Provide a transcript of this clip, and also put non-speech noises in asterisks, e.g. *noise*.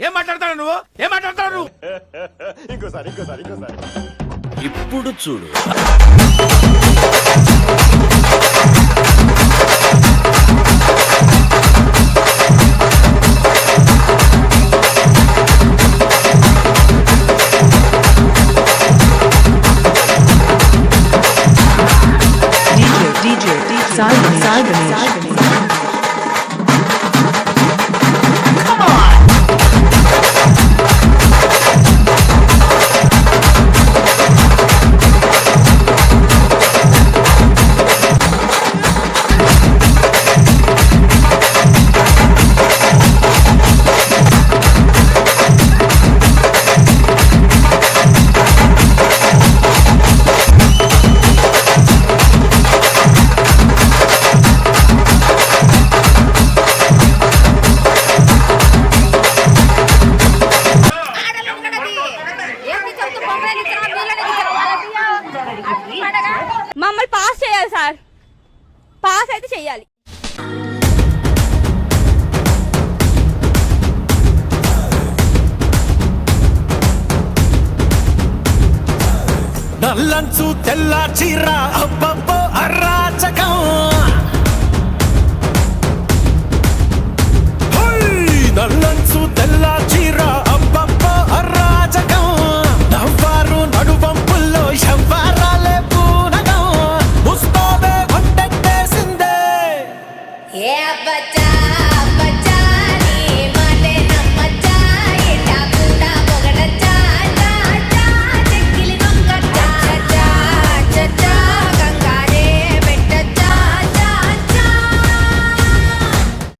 ఏం మాట్లాడతాడు నువ్వు? ఏం మాట్లాడతాడు నువ్వు? *laughs* ఇప్పుడు చూడు. సాగ సాగ పాస్ అయితే చెయ్యాలి. నల్లంచు తెల్ల చీర అబ్బబ్బ.